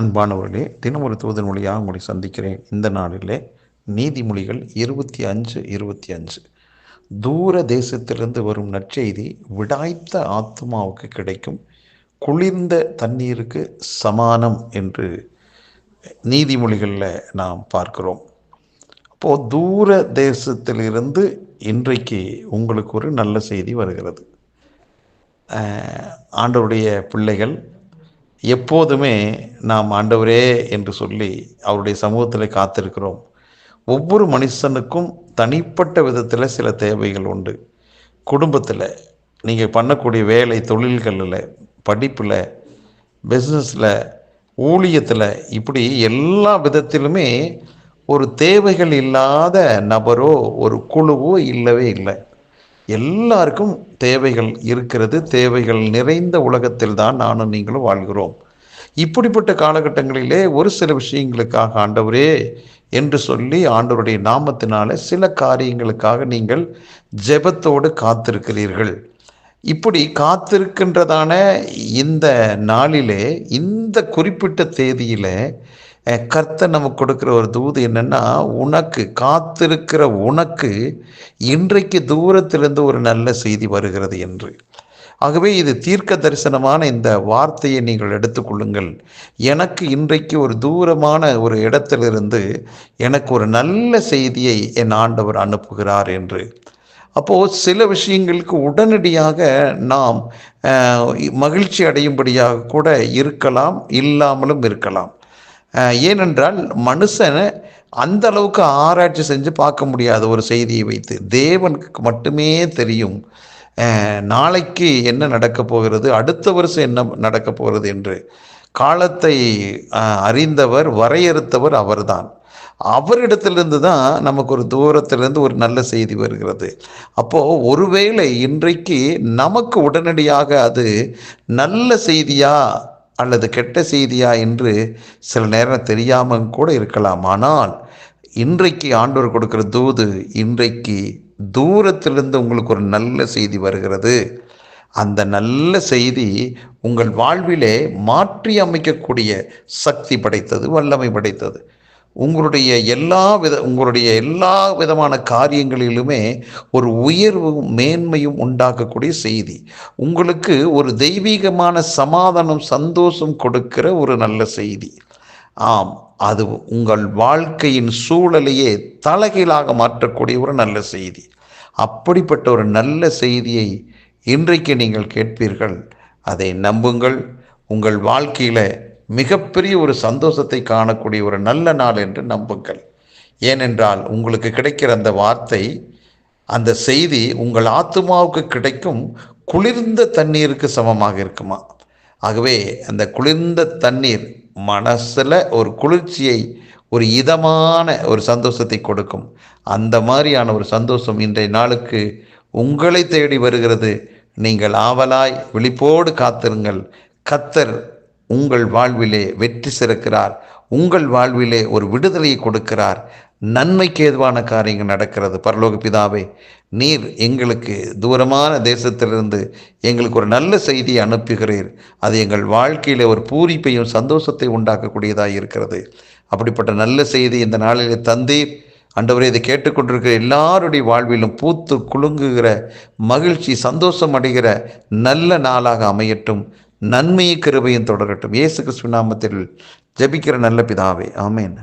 அன்பானவர்களே தினமொரு தூதன் மொழியாக உங்களை சந்திக்கிறேன். இந்த நாளிலே நீதிமொழிகள் இருபத்தி அஞ்சு இருபத்தி அஞ்சு. தூர தேசத்திலிருந்து வரும் நற்செய்தி விடாய்த்த ஆத்மாவுக்கு கிடைக்கும். குளிர்ந்த தண்ணீருக்கு சமானம் என்று நீதிமொழிகளில் நாம் பார்க்கிறோம். அப்போது தூர தேசத்திலிருந்து இன்றைக்கு உங்களுக்கு ஒரு நல்ல செய்தி வருகிறது. ஆண்டவருடைய பிள்ளைகள் எப்போதுமே நாம் ஆண்டவரே என்று சொல்லி அவருடைய சமூகத்தில் காத்திருக்கிறோம். ஒவ்வொரு மனுஷனுக்கும் தனிப்பட்ட விதத்தில் சில தேவைகள் உண்டு. குடும்பத்தில் நீங்கள் பண்ணக்கூடிய வேலை தொழில்களில் படிப்பில் பிஸ்னஸில் ஊழியத்தில் இப்படி எல்லா விதத்திலுமே ஒரு தேவைகள் இல்லாத நபரோ ஒரு குழுவோ இல்லவே இல்லை. எல்லாருக்கும் தேவைகள் இருக்கிறது தேவைகள் நிறைந்த உலகத்தில் தான் நானும் நீங்களும் வாழ்கிறோம். இப்படிப்பட்ட காலகட்டங்களிலே ஒரு சில விஷயங்களுக்காக ஆண்டவரே என்று சொல்லி ஆண்டவருடைய நாமத்தினால சில காரியங்களுக்காக நீங்கள் ஜெபத்தோடு காத்திருக்கிறீர்கள். இப்படி காத்திருக்கின்றதான இந்த நாளிலே இந்த குறிப்பிட்ட தேதியில கர்த்தர் நமக்கு கொடுக்குற ஒரு தூது என்னென்னா உனக்கு காத்திருக்கிற உனக்கு இன்றைக்கு தூரத்திலிருந்து ஒரு நல்ல செய்தி வருகிறது என்று. ஆகவே இது தீர்க்க தரிசனமான இந்த வார்த்தையை நீங்கள் எடுத்துக்கொள்ளுங்கள். எனக்கு இன்றைக்கு ஒரு தூரமான ஒரு இடத்திலிருந்து எனக்கு ஒரு நல்ல செய்தியை என் ஆண்டவர் அனுப்புகிறார் என்று. அப்போது சில விஷயங்களுக்கு உடனடியாக நாம் மகிழ்ச்சி அடையும்படியாக கூட இருக்கலாம் இல்லாமலும் இருக்கலாம். ஏனென்றால் மனுஷனை அந்த அளவுக்கு ஆராய்ச்சி செஞ்சு பார்க்க முடியாத ஒரு செய்தியை வைத்து தேவனுக்கு மட்டுமே தெரியும். நாளைக்கு என்ன நடக்க போகிறது அடுத்த வருஷம் என்ன நடக்க போகிறது என்று காலத்தை அறிந்தவர் வரையறுத்தவர் அவர்தான். அவரிடத்திலிருந்து தான் நமக்கு ஒரு தூரத்திலிருந்து ஒரு நல்ல செய்தி வருகிறது. அப்போது ஒருவேளை இன்றைக்கு நமக்கு உடனடியாக அது நல்ல செய்தியாக அல்லது கெட்ட செய்தியா என்று சில நேரம் தெரியாமல் கூட இருக்கலாம். ஆனால் இன்றைக்கு ஆண்டவர் கொடுக்கிற தூது இன்றைக்கு தூரத்திலிருந்து உங்களுக்கு ஒரு நல்ல செய்தி வருகிறது. அந்த நல்ல செய்தி உங்கள் வாழ்விலே மாற்றி அமைக்கக்கூடிய சக்தி படைத்தது வல்லமை படைத்தது. உங்களுடைய எல்லா வித உங்களுடைய எல்லா விதமான காரியங்களிலுமே ஒரு உயர்வும் மேன்மையும் உண்டாக்கக்கூடிய செய்தி. உங்களுக்கு ஒரு தெய்வீகமான சமாதானம் சந்தோஷம் கொடுக்கிற ஒரு நல்ல செய்தி. ஆம் அது உங்கள் வாழ்க்கையின் சூழலையே தலைகீழாக மாற்றக்கூடிய ஒரு நல்ல செய்தி. அப்படிப்பட்ட ஒரு நல்ல செய்தியை இன்றைக்கு நீங்கள் கேட்பீர்கள். அதை நம்புங்கள். உங்கள் வாழ்க்கையில் மிகப்பெரிய ஒரு சந்தோஷத்தை காணக்கூடிய ஒரு நல்ல நாள் என்று நம்புங்கள். ஏனென்றால் உங்களுக்கு கிடைக்கிற அந்த வார்த்தை அந்த செய்தி உங்கள் ஆத்மாவுக்கு கிடைக்கும் குளிர்ந்த தண்ணீருக்கு சமமாக இருக்குமா? ஆகவே அந்த குளிர்ந்த தண்ணீர் மனசில் ஒரு குளிர்ச்சியை ஒரு இதமான ஒரு சந்தோஷத்தை கொடுக்கும். அந்த மாதிரியான ஒரு சந்தோஷம் இன்றைய நாளுக்கு உங்களை தேடி வருகிறது. நீங்கள் ஆவலாய் விழிப்போடு காத்திருங்கள். கத்தர் உங்கள் வாழ்விலே வெற்றி சிறக்கிறார். உங்கள் வாழ்விலே ஒரு விடுதலையை கொடுக்கிறார். நன்மைக்கு ஏதுவான காரியங்கள் நடக்கிறது. பரலோக பிதாவே நீர் எங்களுக்கு தூரமான தேசத்திலிருந்து எங்களுக்கு ஒரு நல்ல செய்தியை அனுப்புகிறீர். அது எங்கள் வாழ்க்கையில் ஒரு பூரிப்பையும் சந்தோஷத்தை உண்டாக்கக்கூடியதாக இருக்கிறது. அப்படிப்பட்ட நல்ல செய்தி இந்த நாளிலே தந்தீர். ஆண்டவரே இதை கேட்டுக்கொண்டிருக்கிற எல்லாருடைய வாழ்விலும் பூத்து குலுங்குகிற மகிழ்ச்சி சந்தோஷம் அடைகிற நல்ல நாளாக அமையட்டும். நன்மையை கிருபையும் தொடரட்டும். இயேசு கிறிஸ்துவின் நாமத்தில் ஜெபிக்கிற நல்ல பிதாவே. ஆமேன்.